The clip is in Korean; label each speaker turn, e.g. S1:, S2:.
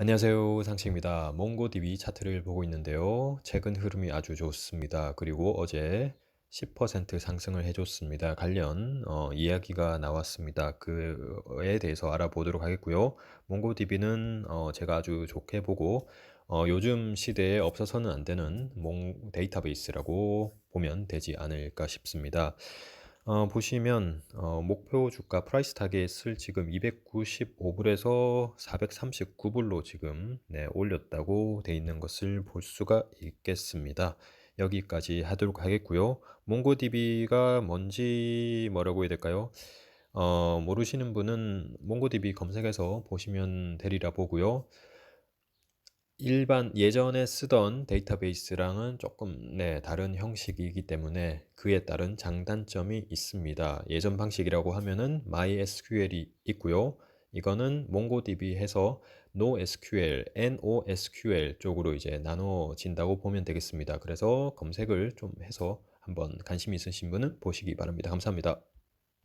S1: 안녕하세요. 상식입니다. 몽고DB 차트를 보고 있는데요. 최근 흐름이 아주 좋습니다. 그리고 어제 10% 상승을 해줬습니다. 관련 어, 이야기가 나왔습니다. 그에 대해서 알아보도록 하겠고요. 몽고DB는 어, 제가 아주 좋게 보고 어, 요즘 시대에 없어서는 안 되는 몽 데이터베이스라고 보면 되지 않을까 싶습니다. 어, 보시면 어, 목표 주가 프라이스 타겟을 지금 295불에서 439불로 지금 네, 올렸다고 돼 있는 것을 볼 수가 있겠습니다. 여기까지 하도록 하겠고요. 몽고DB가 뭔지 뭐라고 해야 될까요? 어, 모르시는 분은 몽고DB 검색해서 보시면 되리라 보고요. 일반 예전에 쓰던 데이터베이스랑은 조금 네, 다른 형식이기 때문에 그에 따른 장단점이 있습니다. 예전 방식이라고 하면은 MySQL이 있고요. 이거는 MongoDB 해서 NoSQL, NoSQL 쪽으로 이제 나눠진다고 보면 되겠습니다. 그래서 검색을 좀 해서 한번 관심 있으신 분은 보시기 바랍니다. 감사합니다.